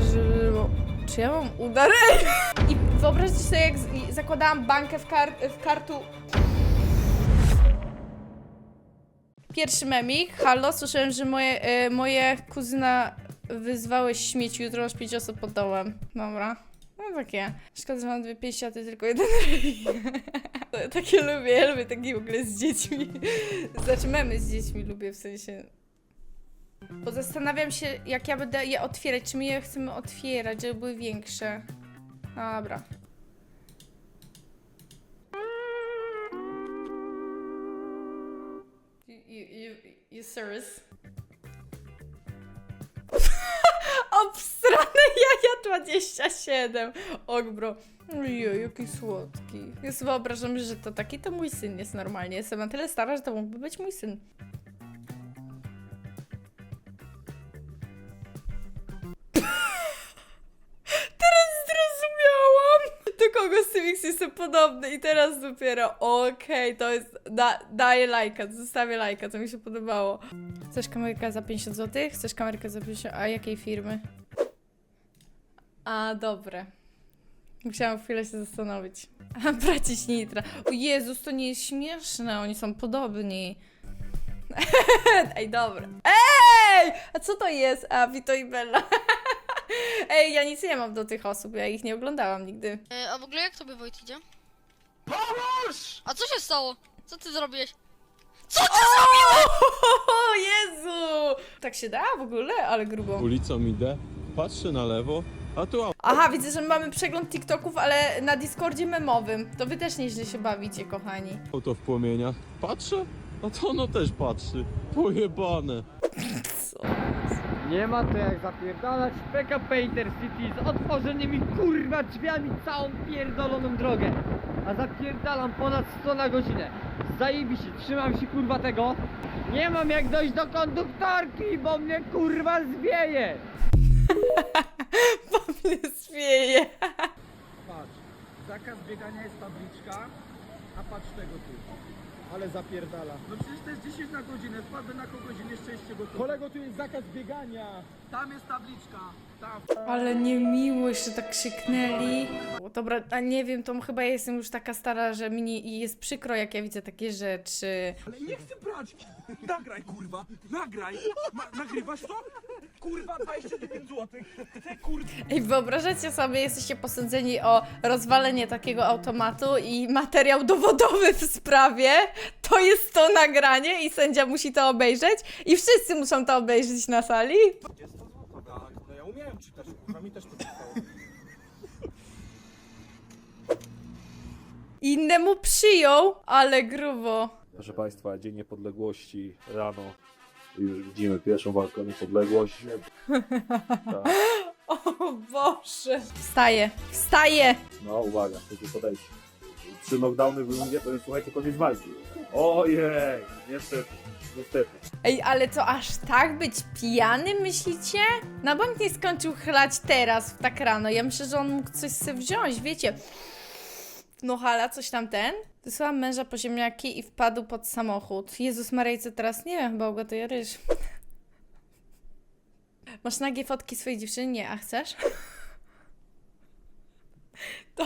że... Czy ja mam udar? I wyobraźcie sobie, jak z- zakładałam bankę w, kar w kartu... Pierwszy memik. Halo, słyszałem, że moje, e, moje kuzyna wyzwałeś śmieci. Jutro masz pięć osób pod dołem. Dobra. No takie. Szkoda, że mam dwie pięści, a ty tylko jeden. Takie lubię, ja lubię takie w ogóle z dziećmi. Znaczy memy z dziećmi lubię, w sensie... Bo zastanawiam się, jak ja będę je otwierać, czy my je chcemy otwierać, żeby były większe. Dobra. You, you, you, you serious? Obstrane jaja 27. Och, bro. Ojej, jaki słodki. Jest wyobrażam, że to taki to mój syn jest normalnie. Jestem na tyle stara, że to mógłby być mój syn. Jestem podobny i teraz dopiero okej, to jest... Da, daję lajka, zostawię lajka, to mi się podobało. Chcesz kamerkę za 50 zł? Chcesz kamerkę za 50... A jakiej firmy? A, dobre. Musiałam chwilę się zastanowić. A, bracić Nitra. O Jezus, to nie jest śmieszne, oni są podobni. Ej, dobra. Ej! A co to jest? A, Vito i Bella. Ej, ja nic nie mam do tych osób, ja ich nie oglądałam nigdy. E, a w ogóle jak tobie Wojt idzie? Pomóż! A co się stało? Co ty zrobiłeś? Co ty O Jezu! Tak się da w ogóle? Ale grubo. Ulicą idę, patrzę na lewo, a tu Aha, widzę, że mamy przegląd TikToków, ale na Discordzie memowym. To wy też nieźle się bawicie, kochani. auto w płomieniach. Patrzę, a to ono też patrzy. Pojebane. Co? Nie ma to jak zapierdalać PKP Intercity z otworzonymi kurwa drzwiami całą pierdoloną drogę. A zapierdalam ponad 100 na godzinę. Zajebiście, trzymam się kurwa tego. Nie mam jak dojść do konduktorki, bo mnie kurwa zwieje. Bo mnie zwieje. Patrz, zakaz biegania jest tabliczka, a patrz tego tu. Ale zapierdala. No przecież to jest 10 na godzinę, wpadnę na kogoś i nieszczęście go tu. Kolego, tu jest zakaz biegania. Tam jest tabliczka. Ale niemiło, jeszcze tak krzyknęli. Dobra, a nie wiem, to chyba jestem już taka stara, że mi nie, jest przykro, jak ja widzę takie rzeczy. Ale nie chcę brać! Nagraj kurwa! Nagraj! Ma, nagrywasz to? Kurwa 29 zł! Chcę kurwa! Ej, wyobrażacie sobie, jesteście posądzeni o rozwalenie takiego automatu i materiał dowodowy w sprawie. To jest to nagranie i sędzia musi to obejrzeć i wszyscy muszą to obejrzeć na sali. Jest to złoto, tak? No ja umiałem czytać, kurwa mi też to. Innemu przyjął, ale grubo. Proszę Państwa, Dzień Niepodległości rano. Już widzimy pierwszą walkę o niepodległość. Tak. O Boże. Wstaje, wstaje. No uwaga, to tu podejść. Trzy knockdowny w rundzie jest słuchajcie koniec walki. Ojej, niestety, niestety. Ej, ale to aż tak być pijanym, myślicie? Na bank nie skończył chlać teraz, tak rano. Ja myślę, że on mógł coś sobie wziąć, wiecie. No hala, coś tam ten. Wysłałam męża po ziemniaki i wpadł pod samochód. Jezus Maryjce, teraz nie wiem, chyba ugotuję ryż. Masz nagie fotki swojej dziewczyny? Nie, a chcesz?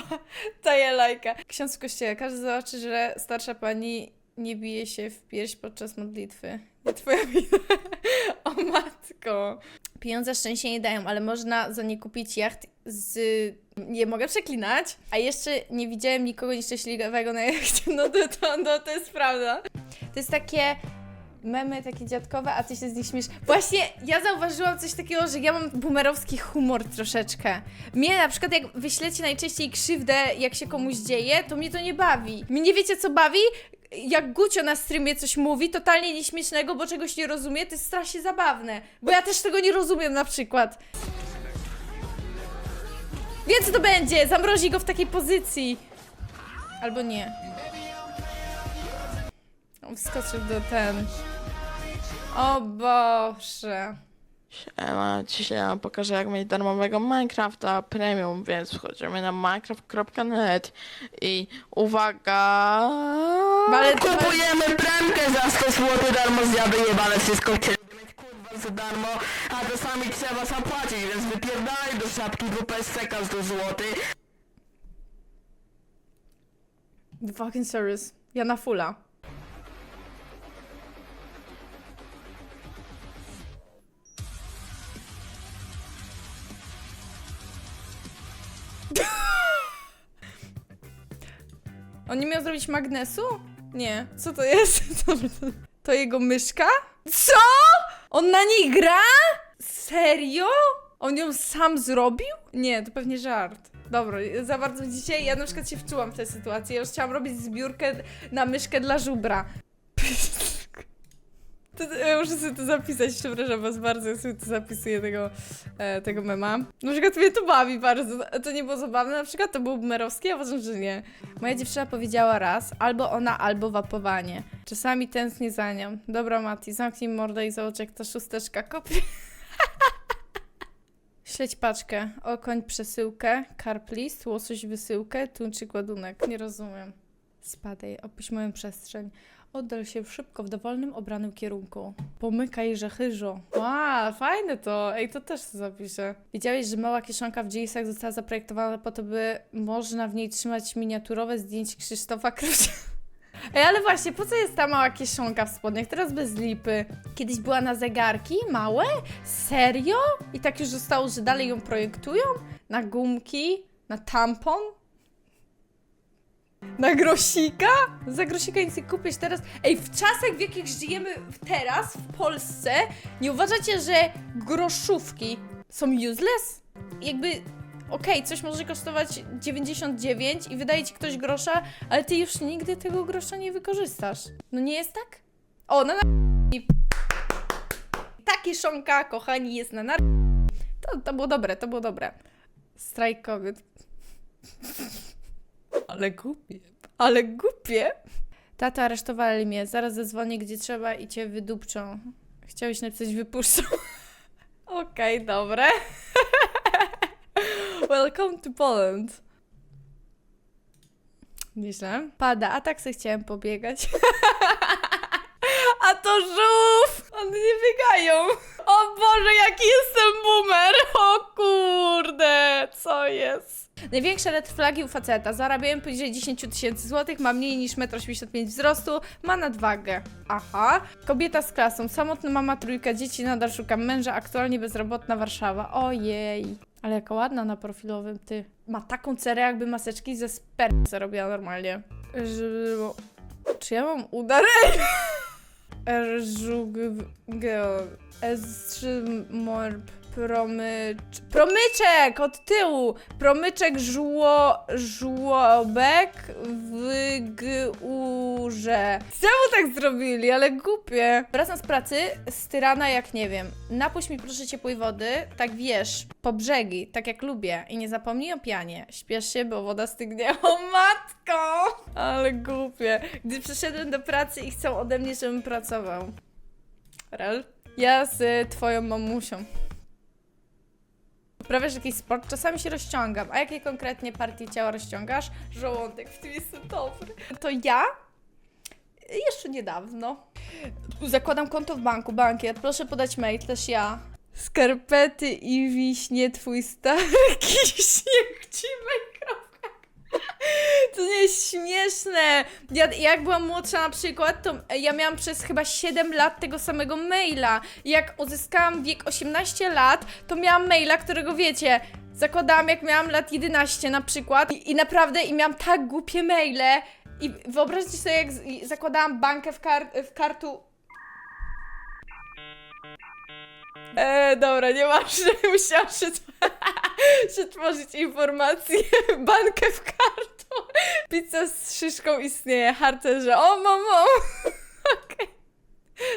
To, ja lajka. Ksiądz w kościele. Każdy zobaczy, że starsza pani nie bije się w pierś podczas modlitwy. Nie twoja wina. O matko. Pieniądze szczęście nie dają, ale można za nie kupić jacht z... Nie mogę przeklinać. A jeszcze nie widziałem nikogo nieszczęśliwego na jachcie. No to, to, no to jest prawda. To jest takie memy takie dziadkowe, a ty się z nich śmiesz. Właśnie ja zauważyłam coś takiego, że ja mam boomerowski humor troszeczkę. Mnie na przykład jak wyślecie najczęściej krzywdę, jak się komuś dzieje, to mnie to nie bawi. Mnie nie wiecie co bawi? Jak Gucio na streamie coś mówi, totalnie nieśmiesznego, bo czegoś nie rozumie, to jest strasznie zabawne. Bo ja też tego nie rozumiem na przykład. Wiem co to będzie, zamrozi go w takiej pozycji. Albo nie. On wskoczył do ten. O Boże. Siema, dzisiaj ja wam pokażę jak mieć darmowego Minecrafta Premium, więc wchodzimy na minecraft.net i uwaga... Ale- Kupujemy premkę za 100 zł darmo zjawy jebane wszystko chcieli mieć kurwa za darmo, a czasami trzeba zapłacić, więc wypierdalaj do szapki WPSC każdy złoty. The fucking serious. Ja na fulla. On nie miał zrobić magnesu? Nie. Co to jest? To jego myszka? Co? On na niej gra? Serio? On ją sam zrobił? Nie, to pewnie żart. Dobra, za bardzo dzisiaj ja na przykład się wczułam w tę sytuację. Ja już chciałam robić zbiórkę na myszkę dla żubra. To, ja muszę sobie to zapisać, przepraszam was bardzo, ja sobie to zapisuję tego, e, tego mema. Na przykład mnie to bawi bardzo, to nie było zabawne, na przykład to był boomerowski, a uważam, że nie. Moja dziewczyna powiedziała raz, albo ona, albo wapowanie. Czasami tęsknię za nią. Dobra Mati, zamknij mordę i zobacz jak ta szósteczka kopie. Śledź paczkę, okoń przesyłkę, karp list, łosoś wysyłkę, tuńczyk ładunek. Nie rozumiem. Spadaj, opuść moją przestrzeń. Oddal się szybko w dowolnym obranym kierunku. Pomykaj, że chyżo. Ła, fajne to. Ej, to też zapiszę. Wiedziałeś, że mała kieszonka w jeansach została zaprojektowana po to, by można w niej trzymać miniaturowe zdjęcie Krzysztofa Krusia. Ej, ale właśnie, po co jest ta mała kieszonka w spodniach? Teraz bez lipy. Kiedyś była na zegarki małe? Serio? I tak już zostało, że dalej ją projektują? Na gumki? Na tampon? Na grosika? Za grosika nic nie kupisz teraz. Ej, w czasach, w jakich żyjemy teraz, w Polsce, nie uważacie, że groszówki są useless? Jakby, okej, coś może kosztować 99 i wydaje ci ktoś grosza, ale ty już nigdy tego grosza nie wykorzystasz. No nie jest tak? O, na na... Ta kieszonka, kochani, jest na nar... To, to było dobre, to było dobre. Strajk kobiet. Ale głupie. Ale głupie. Tato, aresztowali mnie. Zaraz zadzwonię, gdzie trzeba i cię wydupczą. Chciałeś napisać wypuszczą. Okej, dobre. Welcome to Poland. Nieźle. Pada, a tak se chciałem pobiegać. A to żółw! One nie biegają. O Boże, jaki jestem boomer! O kurde, co jest? Największe red flagi u faceta. Zarabiałem poniżej 10 tysięcy złotych, ma mniej niż 1,85 m wzrostu, ma nadwagę. Aha. Kobieta z klasą, samotna mama, trójka dzieci, nadal szukam męża, aktualnie bezrobotna Warszawa. Ojej. Ale jaka ładna na profilowym, ty. Ma taką cerę, jakby maseczki ze sperm zarobiła normalnie. Czy ja mam udar? Erzugel, morp. S3 morb... Promycz... Promyczek! Od tyłu! Promyczek żło... żłobek w górze. Czemu tak zrobili? Ale głupie. Wracam z pracy, styrana jak nie wiem. Napuść mi proszę ciepłej wody, tak wiesz, po brzegi, tak jak lubię. I nie zapomnij o pianie. Śpiesz się, bo woda stygnie. O matko! Ale głupie. Gdy przyszedłem do pracy i chcą ode mnie, żebym pracował. Rel? Ja z twoją mamusią. Uprawiasz jakiś sport? Czasami się rozciągam. A jakie konkretnie partie ciała rozciągasz? Żołądek, w tym jestem dobry. To ja? Jeszcze niedawno. Zakładam konto w banku, bankiet. Proszę podać mail, też ja. Skarpety i wiśnie, twój stary śnieg ci To nie jest śmieszne. Ja, jak byłam młodsza na przykład, to ja miałam przez chyba 7 lat tego samego maila. Jak uzyskałam wiek 18 lat, to miałam maila, którego wiecie, zakładałam jak miałam lat 11 na przykład. I, i naprawdę, i miałam tak głupie maile. I wyobraźcie sobie, jak z, zakładałam bankę w, kar, w kartu. E, dobra, nieważne, musiałam przetw- przetworzyć informację. Bankę w kartu. Pizza z szyszką istnieje, harcerze. O, mamo! Okej.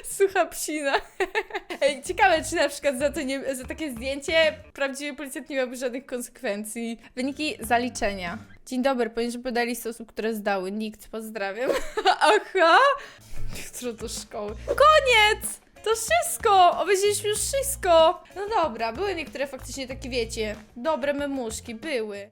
Sucha psina. Ej, ciekawe, czy na przykład za, to nie, za takie zdjęcie prawdziwy policjant nie miałby żadnych konsekwencji. Wyniki zaliczenia. Dzień dobry, poniżej podali osób, które zdały. Nikt, pozdrawiam. Aha! Jutro do szkoły. Koniec! To wszystko! Obejrzeliśmy już wszystko! No dobra, były niektóre faktycznie takie, wiecie, dobre memuszki, były.